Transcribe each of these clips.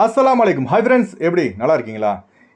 அஸ்லாம் வலைக்கும் hi friends எப்படி? நல்லா இருக்கீங்களா?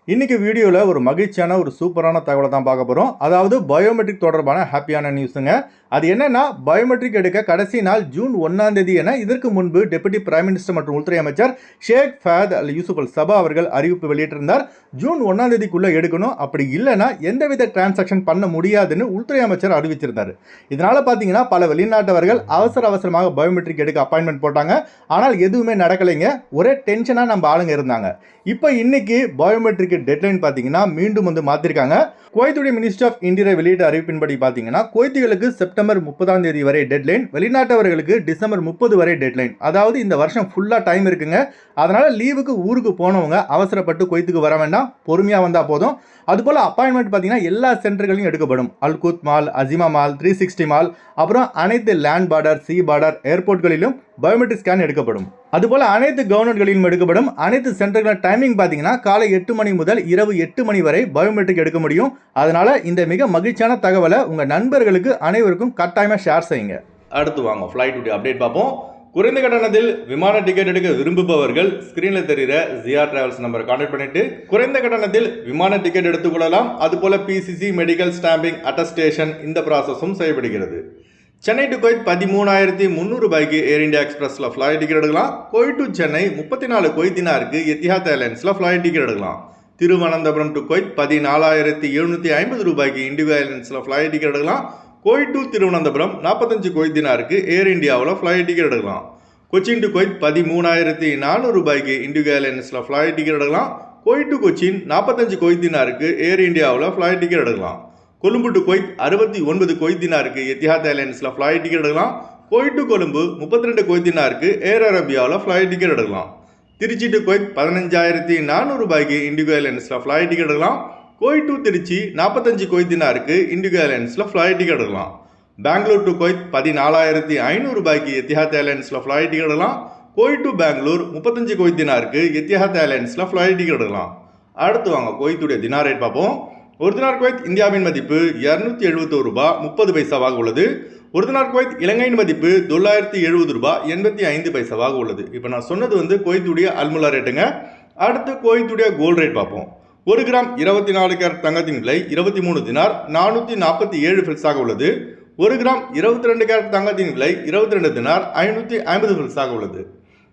இன்னைக்கு வீடியோவில் ஒரு மகிழ்ச்சியான ஒரு சூப்பரான தகவலை தான் பார்க்க போகிறோம் அதாவது பயோமெட்ரிக் தொடர்பான ஹாப்பியான நியூஸுங்க அது என்னன்னா பயோமெட்ரிக் எடுக்க கடைசி நாள் ஜூன் ஒன்றாம் தேதி என இதற்கு முன்பு டெபுட்டி பிரைம் மினிஸ்டர் மற்றும் உள்துறை அமைச்சர் ஷேக் ஃபேத் அல் யூசுப் அல் சபா அவர்கள் அறிவிப்பு வெளியிட்டிருந்தார். ஜூன் ஒன்றாம் தேதிக்குள்ளே எடுக்கணும். அப்படி இல்லைன்னா எந்தவித டிரான்சாக்ஷன் பண்ண முடியாதுன்னு உள்துறை அமைச்சர் அறிவிச்சிருந்தார். இதனால பார்த்தீங்கன்னா பல வெளிநாட்டவர்கள் அவசர அவசரமாக பயோமெட்ரிக் எடுக்க அப்பாயின்மெண்ட் போட்டாங்க. ஆனால் எதுவுமே நடக்கலைங்க. ஒரே டென்ஷனாக நம்ம ஆளுங்க இருந்தாங்க. இப்போ இன்னைக்கு பயோமெட்ரிக் டெட்லைன் பார்த்தீங்கன்னா மீண்டும் வந்து மாற்றிருக்காங்க குவைத்துடைய மினிஸ்டர் ஆஃப் இந்தியா வெளியிட்ட அறிவிப்பின்படி பார்த்தீங்கன்னா குவைத்திகளுக்கு செப்டம்பர் முப்பதாம் தேதி வரை டெட்லைன் வெளிநாட்டவர்களுக்கு டிசம்பர் முப்பது வரை டெட்லைன் அதாவது இந்த வருஷம் ஃபுல்லாக டைம் இருக்குங்க. அதனால் லீவுக்கு ஊருக்கு போனவங்க அவசரப்பட்டு கொய்த்துக்கு வர வேண்டாம். பொறுமையாக வந்தால் போதும். அதுபோல் அப்பாயின்மெண்ட் பார்த்தீங்கன்னா எல்லா சென்டர்களையும் எடுக்கப்படும். அல்குத் மால் அஜிமா மால் த்ரீ சிக்ஸ்டி மால் அப்புறம் அனைத்து லேண்ட் பார்டர் சி பார்டர் ஏர்போர்ட்களிலும் பயோமெட்ரிக் ஸ்கேன் எடுக்கப்படும். அதுபோல் அனைத்து கவர்னர்களிலும் எடுக்கப்படும் அனைத்து சென்டர்களின் டைமிங் பார்த்தீங்கன்னா காலை எட்டு மணி முதல் இரவு எட்டு மணி வரை பயோமெட்ரிக் எடுக்க முடியும். அதனால் இந்த மிக மகிழ்ச்சியான தகவலை உங்கள் நண்பர்களுக்கு அனைவருக்கும் கட்டாயமாக ஷேர் செய்யுங்க. அடுத்து வாங்க ஃப்ளைட் அப்டேட் பார்ப்போம். குறைந்த கட்டணத்தில் விமான டிக்கெட் எடுக்க விரும்புபவர்கள் ஸ்கிரீனில் தெரிகிற ஜிஆர் டிராவல்ஸ் நம்பரை கான்டாக்ட் பண்ணிட்டு குறைந்த கட்டணத்தில் விமான டிக்கெட் எடுத்துக்கொள்ளலாம் அதுபோல பிசிசி மெடிக்கல் ஸ்டாம்பிங் அட்டஸ்டேஷன் இந்த ப்ராசஸும் செய்யப்படுகிறது சென்னை டு கோயத் பதிமூணாயிரத்தி முந்நூறு ரூபாய்க்கு ஏர் இண்டியா எக்ஸ்பிரஸில் ஃப்ளைட் டிக்கெட் எடுக்கலாம். கோயட் டு சென்னை முப்பத்தி நாலு கொய்தினாருக்கு எத்திஹாத் ஏர்லைன்ஸில் ஃப்ளைட் டிக்கெட் எடுக்கலாம். திருவனந்தபுரம் டு கோயத் பதினாலாயிரத்தி எழுநூற்றி ஐம்பது ரூபாய்க்கு இண்டிகோ ஏர்லைன்ஸில் ஃப்ளைட் டிக்கெட் எடுக்கலாம். கோயட் டு திருவனந்தபுரம் நாற்பத்தஞ்சு கொய்தினாருக்கு ஏர் இந்தியாவில் ஃப்ளைட் டிக்கெட் எடுக்கலாம். கொச்சின் டு கொய்த் பதிமூணாயிரத்தி நானூறு ரூபாய்க்கு இண்டிகோ ஏர்லைன்ஸில் ஃப்ளைட் டிக்கெட் எடுக்கலாம். கோயட் டு கொச்சின் நாற்பத்தஞ்சு கொய்தினாருக்கு ஏர் இந்தியாவில் ஃப்ளைட் டிக்கெட் எடுக்கலாம். கொழும்பு டு கொய்த் அறுபத்தி ஒன்பது கொய்தினாருக்கு எத்திஹாத் ஏர்லைன்ஸில் ஃப்ளைட் டிக்கெட் எடுக்கலாம். கொய்ட் டு கொழும்பு முப்பத்தி ரெண்டு கொய்தினாருக்கு ஏர் அரேபியாவில் ஃப்ளைட் டிக்கெட் எடுக்கலாம். திருச்சி டு கொய்த் பதினஞ்சாயிரத்தி நானூறு ரூபாய்க்கு இண்டிகோ ஏர்லைன்ஸில் ஃப்ளைட் டிக்கெட் எடுக்கலாம். கோயட் டு திருச்சி நாற்பத்தஞ்சு கொய்தினாருக்கு இண்டிகோ ஏர்லைன்ஸில் ஃப்ளைட் டிக்கெட் எடுக்கலாம். பெங்களூர் டு கொய்த் பதினாலாயிரத்தி ஐநூறு ரூபாய்க்கு எத்திஹாத் ஏர்லைன்ஸில் ஃப்ளைட் டிக்கெட் எடுக்கலாம். கோயட் டு பெங்களூர் முப்பத்தஞ்சு கொய்தினாருக்கு எத்திஹாத் ஏர்லைன்ஸில் ஃப்ளைட் டிக்கெட் எடுக்கலாம். அடுத்து வாங்க கோயத்துடைய தினா ரேட் பார்ப்போம். ஒரு தினார் குவைத் இந்தியாவின் மதிப்பு இரநூத்தி எழுபத்தோரு ரூபாய் முப்பது பைசாவாக உள்ளது. ஒரு தினார் குவைத் இலங்கையின் மதிப்பு தொள்ளாயிரத்தி எழுபது ரூபாய் எண்பத்தி ஐந்து பைசாவாக உள்ளது. இப்போ நான் சொன்னது வந்து கோயத்துடைய அல்முலா ரேட்டுங்க. அடுத்து கோயத்துடைய கோல்ட் ரேட் பார்ப்போம். ஒரு கிராம் இருபத்தி நாலு கேரட் தங்கத்தின் விலை இருபத்தி மூணு தினார் நானூற்றி நாற்பத்தி ஏழு ஃபில்ஸாக உள்ளது. ஒரு கிராம் இருபத்தி ரெண்டு கேரட் தங்கத்தின் விலை இருபத்தி ரெண்டு தினார் ஐநூற்றி ஐம்பது ஃபில்ஸாக உள்ளது.